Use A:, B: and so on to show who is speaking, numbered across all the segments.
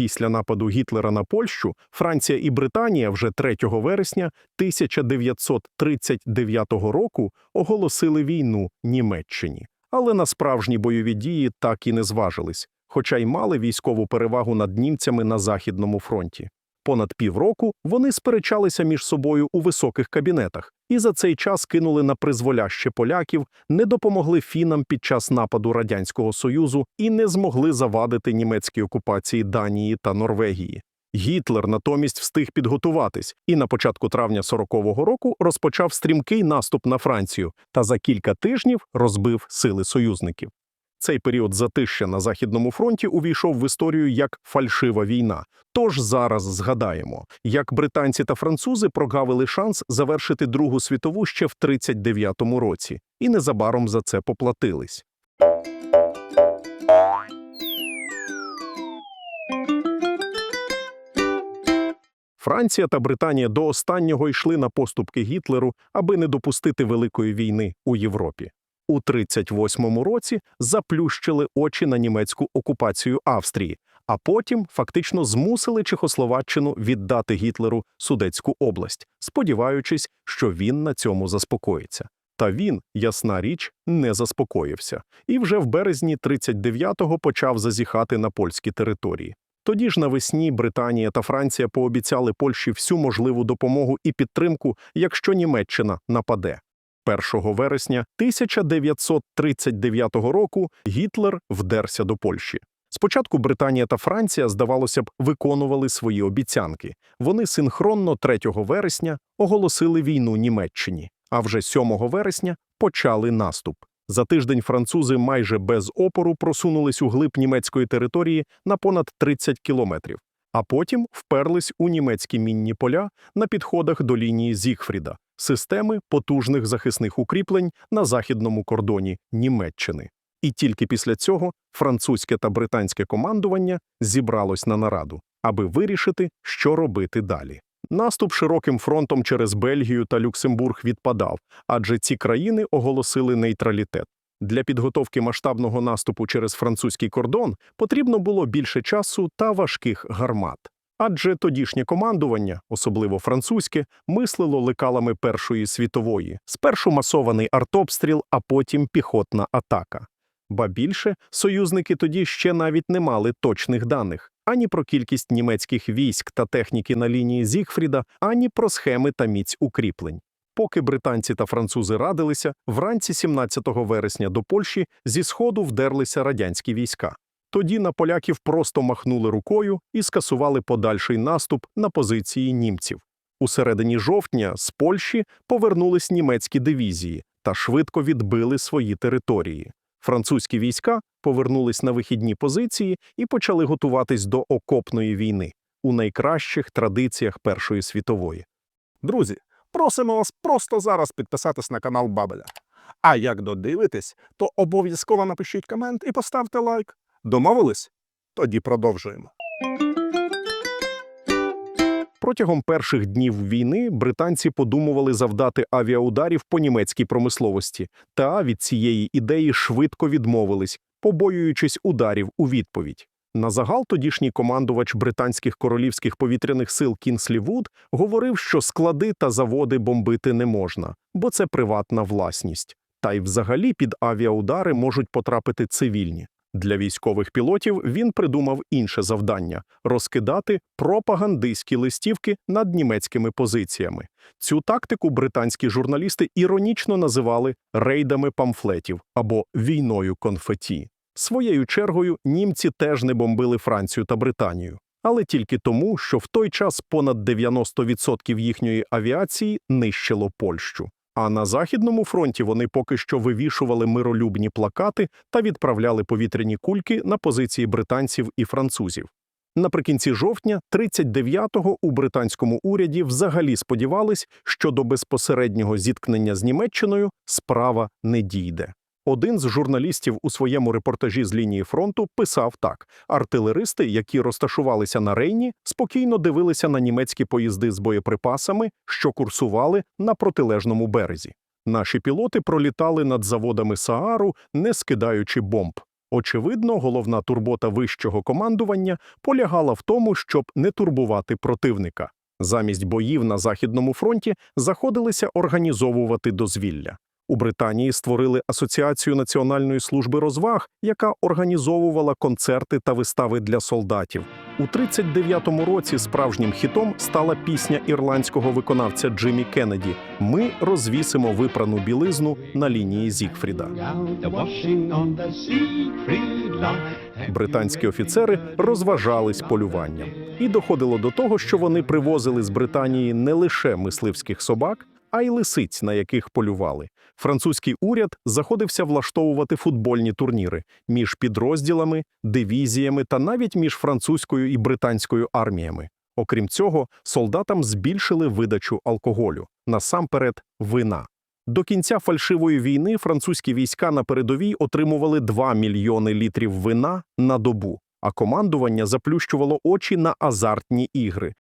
A: Після нападу Гітлера на Польщу Франція і Британія вже 3 вересня 1939 року оголосили війну Німеччині. Але на справжні бойові дії так і не зважились, хоча й мали військову перевагу над німцями на Західному фронті. Понад півроку вони сперечалися між собою у високих кабінетах і за цей час кинули на призволяще поляків, не допомогли фінам під час нападу Радянського Союзу і не змогли завадити німецькій окупації Данії та Норвегії. Гітлер натомість встиг підготуватись і на початку травня 40-го року розпочав стрімкий наступ на Францію та за кілька тижнів розбив сили союзників. Цей період затища на Західному фронті увійшов в історію як фальшива війна. Тож зараз згадаємо, як британці та французи прогавили шанс завершити Другу світову ще в 39-му році, і незабаром за це поплатились. Франція та Британія до останнього йшли на поступки Гітлеру, аби не допустити великої війни у Європі. У 38-му році заплющили очі на німецьку окупацію Австрії, а потім фактично змусили Чехословаччину віддати Гітлеру Судецьку область, сподіваючись, що він на цьому заспокоїться. Та він, ясна річ, не заспокоївся, і вже в березні 39-го почав зазіхати на польські території. Тоді ж навесні Британія та Франція пообіцяли Польщі всю можливу допомогу і підтримку, якщо Німеччина нападе. 1 вересня 1939 року Гітлер вдерся до Польщі. Спочатку Британія та Франція, здавалося б, виконували свої обіцянки. Вони синхронно 3 вересня оголосили війну Німеччині, а вже 7 вересня почали наступ. За тиждень французи майже без опору просунулись у глиб німецької території на понад 30 кілометрів, а потім вперлись у німецькі мінні поля на підходах до лінії Зігфріда, системи потужних захисних укріплень на західному кордоні Німеччини. І тільки після цього французьке та британське командування зібралось на нараду, аби вирішити, що робити далі. Наступ широким фронтом через Бельгію та Люксембург відпадав, адже ці країни оголосили нейтралітет. Для підготовки масштабного наступу через французький кордон потрібно було більше часу та важких гармат. Адже тодішнє командування, особливо французьке, мислило лекалами Першої світової, спершу масований артобстріл, а потім піхотна атака. Ба більше, союзники тоді ще навіть не мали точних даних ані про кількість німецьких військ та техніки на лінії Зігфріда, ані про схеми та міць укріплень. Поки британці та французи радилися, вранці 17 вересня до Польщі зі сходу вдерлися радянські війська. Тоді на поляків просто махнули рукою і скасували подальший наступ на позиції німців. У середині жовтня з Польщі повернулись німецькі дивізії та швидко відбили свої території. Французькі війська повернулись на вихідні позиції і почали готуватись до окопної війни у найкращих традиціях Першої світової.
B: Друзі, просимо вас просто зараз підписатись на канал Бабеля. А як додивитесь, то обов'язково напишіть комент і поставте лайк. Домовились? Тоді продовжуємо.
A: Протягом перших днів війни британці подумували завдати авіаударів по німецькій промисловості, та від цієї ідеї швидко відмовились, побоюючись ударів у відповідь. На загал тодішній командувач британських королівських повітряних сил Кінслі Вуд говорив, що склади та заводи бомбити не можна, бо це приватна власність. Та й взагалі під авіаудари можуть потрапити цивільні. Для військових пілотів він придумав інше завдання розкидати пропагандистські листівки над німецькими позиціями. Цю тактику британські журналісти іронічно називали рейдами памфлетів або війною конфеті. Своєю чергою німці теж не бомбили Францію та Британію, але тільки тому, що в той час понад 90% їхньої авіації нищило Польщу. А на західному фронті вони поки що вивішували миролюбні плакати та відправляли повітряні кульки на позиції британців і французів. Наприкінці жовтня 39-го у британському уряді взагалі сподівались, що до безпосереднього зіткнення з Німеччиною справа не дійде. Один з журналістів у своєму репортажі з лінії фронту писав так: артилеристи, які розташувалися на Рейні, спокійно дивилися на німецькі поїзди з боєприпасами, що курсували на протилежному березі. Наші пілоти пролітали над заводами Саару, не скидаючи бомб. Очевидно, головна турбота вищого командування полягала в тому, щоб не турбувати противника. Замість боїв на Західному фронті заходилися організовувати дозвілля. У Британії створили Асоціацію Національної служби розваг, яка організовувала концерти та вистави для солдатів. У 39-му році справжнім хітом стала пісня ірландського виконавця Джиммі Кеннеді Ми розвісимо випрану білизну на лінії Зігфріда. Британські офіцери розважались полюванням, і доходило до того, що вони привозили з Британії не лише мисливських собак, а й лисиць, на яких полювали. Французький уряд заходився влаштовувати футбольні турніри між підрозділами, дивізіями та навіть між французькою і британською арміями. Окрім цього, солдатам збільшили видачу алкоголю, насамперед вина. До кінця фальшивої війни французькі війська на передовій отримували 2 мільйони літрів вина на добу, а командування заплющувало очі на азартні ігри.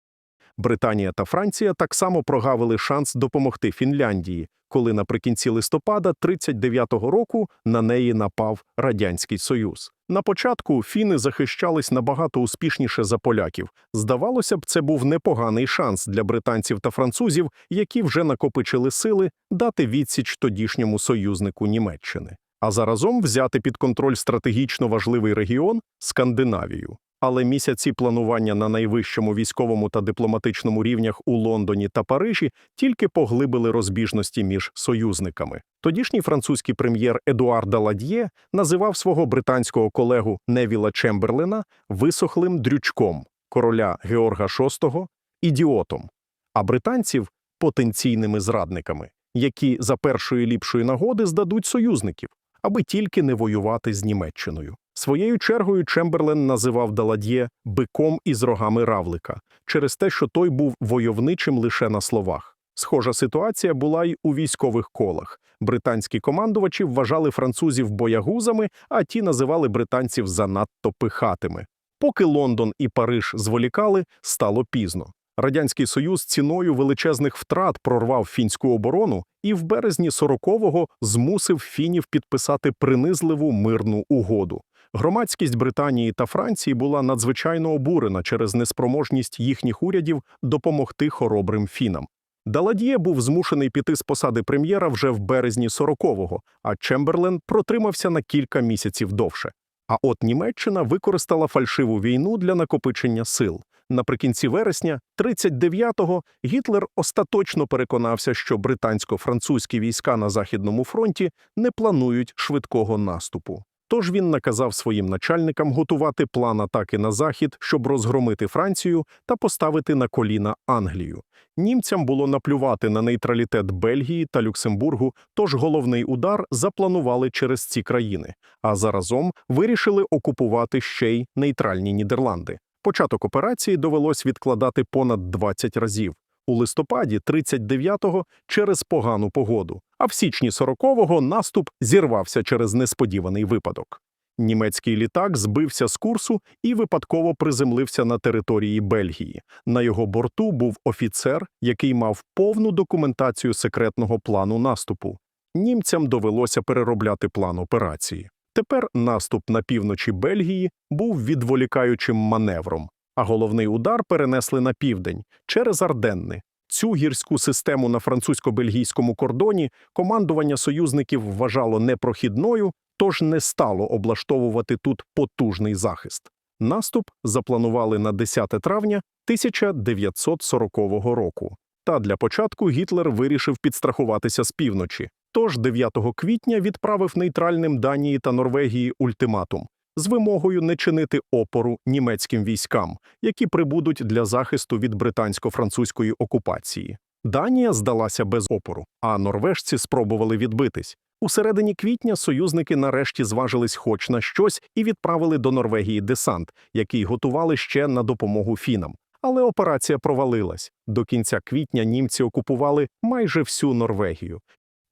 A: Британія та Франція так само прогавили шанс допомогти Фінляндії, коли наприкінці листопада 39-го року на неї напав Радянський Союз. На початку фіни захищались набагато успішніше за поляків. Здавалося б, це був непоганий шанс для британців та французів, які вже накопичили сили дати відсіч тодішньому союзнику Німеччини, а заразом взяти під контроль стратегічно важливий регіон Скандинавію. Але місяці планування на найвищому військовому та дипломатичному рівнях у Лондоні та Парижі тільки поглибили розбіжності між союзниками. Тодішній французький прем'єр Едуар Даладьє називав свого британського колегу Невіла Чемберлена висохлим дрючком короля Георга VI – ідіотом, а британців потенційними зрадниками, які за першої ліпшої нагоди здадуть союзників, аби тільки не воювати з Німеччиною. Своєю чергою Чемберлен називав Далад'є биком із рогами равлика через те, що той був войовничим лише на словах. Схожа ситуація була й у військових колах. Британські командувачі вважали французів боягузами, а ті називали британців занадто пихатими. Поки Лондон і Париж зволікали, стало пізно. Радянський Союз ціною величезних втрат прорвав фінську оборону і в березні 40-го змусив фінів підписати принизливу мирну угоду. Громадськість Британії та Франції була надзвичайно обурена через неспроможність їхніх урядів допомогти хоробрим фінам. Даладіє був змушений піти з посади прем'єра вже в березні 40-го, а Чемберлен протримався на кілька місяців довше. А от Німеччина використала фальшиву війну для накопичення сил. Наприкінці вересня 39-го Гітлер остаточно переконався, що британсько-французькі війська на Західному фронті не планують швидкого наступу. Тож він наказав своїм начальникам готувати план атаки на захід, щоб розгромити Францію та поставити на коліна Англію. Німцям було наплювати на нейтралітет Бельгії та Люксембургу, тож головний удар запланували через ці країни, а заразом вирішили окупувати ще й нейтральні Нідерланди. Початок операції довелось відкладати понад 20 разів. У листопаді 39-го через погану погоду, а в січні 40-го наступ зірвався через несподіваний випадок. Німецький літак збився з курсу і випадково приземлився на території Бельгії. На його борту був офіцер, який мав повну документацію секретного плану наступу. Німцям довелося переробляти план операції. Тепер наступ на півночі Бельгії був відволікаючим маневром, а головний удар перенесли на південь через Арденни. Цю гірську систему на французько-бельгійському кордоні командування союзників вважало непрохідною, тож не стало облаштовувати тут потужний захист. Наступ запланували на 10 травня 1940 року. Та для початку Гітлер вирішив підстрахуватися з півночі. Тож 9 квітня відправив нейтральним Данії та Норвегії ультиматум з вимогою не чинити опору німецьким військам, які прибудуть для захисту від британсько-французької окупації. Данія здалася без опору, а норвежці спробували відбитись. У середині квітня союзники нарешті зважились хоч на щось і відправили до Норвегії десант, який готували ще на допомогу фінам. Але операція провалилась. До кінця квітня німці окупували майже всю Норвегію.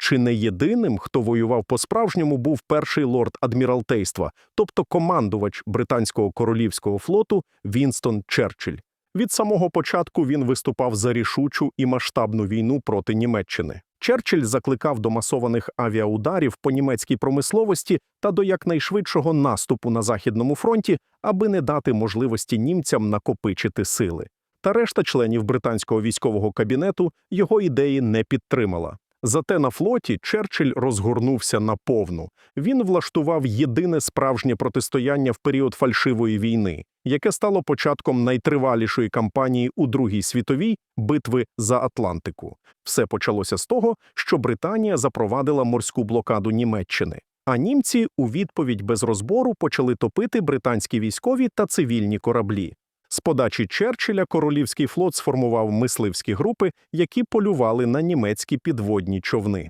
A: Чи не єдиним, хто воював по-справжньому, був перший лорд адміралтейства, тобто командувач британського королівського флоту Вінстон Черчилль. Від самого початку він виступав за рішучу і масштабну війну проти Німеччини. Черчилль закликав до масованих авіаударів по німецькій промисловості та до якнайшвидшого наступу на Західному фронті, аби не дати можливості німцям накопичити сили. Та решта членів британського військового кабінету його ідеї не підтримала. Зате на флоті Черчилль розгорнувся наповну. Він влаштував єдине справжнє протистояння в період фальшивої війни, яке стало початком найтривалішої кампанії у Другій світовій битви за Атлантику. Все почалося з того, що Британія запровадила морську блокаду Німеччини. А німці у відповідь без розбору почали топити британські військові та цивільні кораблі. З подачі Черчилля королівський флот сформував мисливські групи, які полювали на німецькі підводні човни.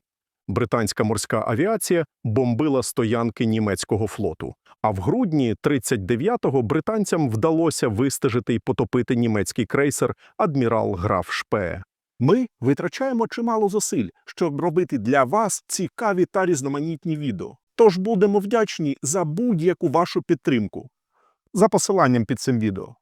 A: Британська морська авіація бомбила стоянки німецького флоту. А в грудні 39-го британцям вдалося вистежити й потопити німецький крейсер адмірал граф Шпее.
B: Ми витрачаємо чимало зусиль, щоб робити для вас цікаві та різноманітні відео. Тож будемо вдячні за будь-яку вашу підтримку. За посиланням під цим відео.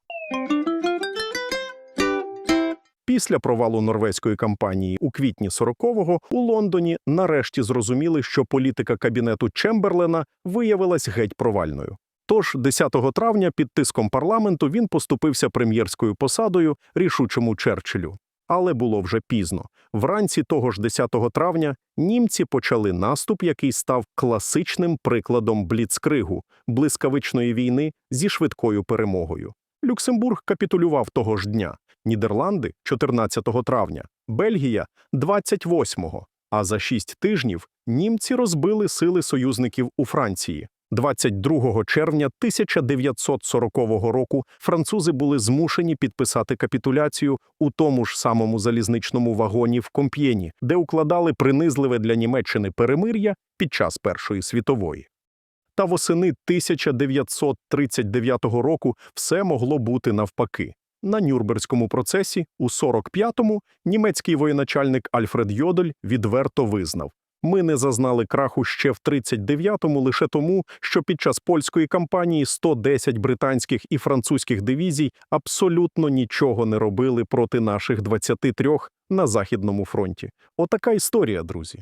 A: Після провалу норвезької кампанії у квітні 40-го у Лондоні нарешті зрозуміли, що політика кабінету Чемберлена виявилась геть провальною. Тож 10 травня під тиском парламенту він поступився прем'єрською посадою рішучому Черчиллю. Але було вже пізно. Вранці того ж 10 травня німці почали наступ, який став класичним прикладом бліцкригу – блискавичної війни зі швидкою перемогою. Люксембург капітулював того ж дня. Нідерланди 14 травня, Бельгія 28-го. А за шість тижнів німці розбили сили союзників у Франції. 22 червня 1940 року французи були змушені підписати капітуляцію у тому ж самому залізничному вагоні в Комп'єні, де укладали принизливе для Німеччини перемир'я під час Першої світової. Та восени 1939 року все могло бути навпаки. На Нюрнберзькому процесі у 45-му німецький воєначальник Альфред Йодель відверто визнав: ми не зазнали краху ще в 39-му лише тому, що під час польської кампанії 110 британських і французьких дивізій абсолютно нічого не робили проти наших 23 на Західному фронті. Отака історія, друзі.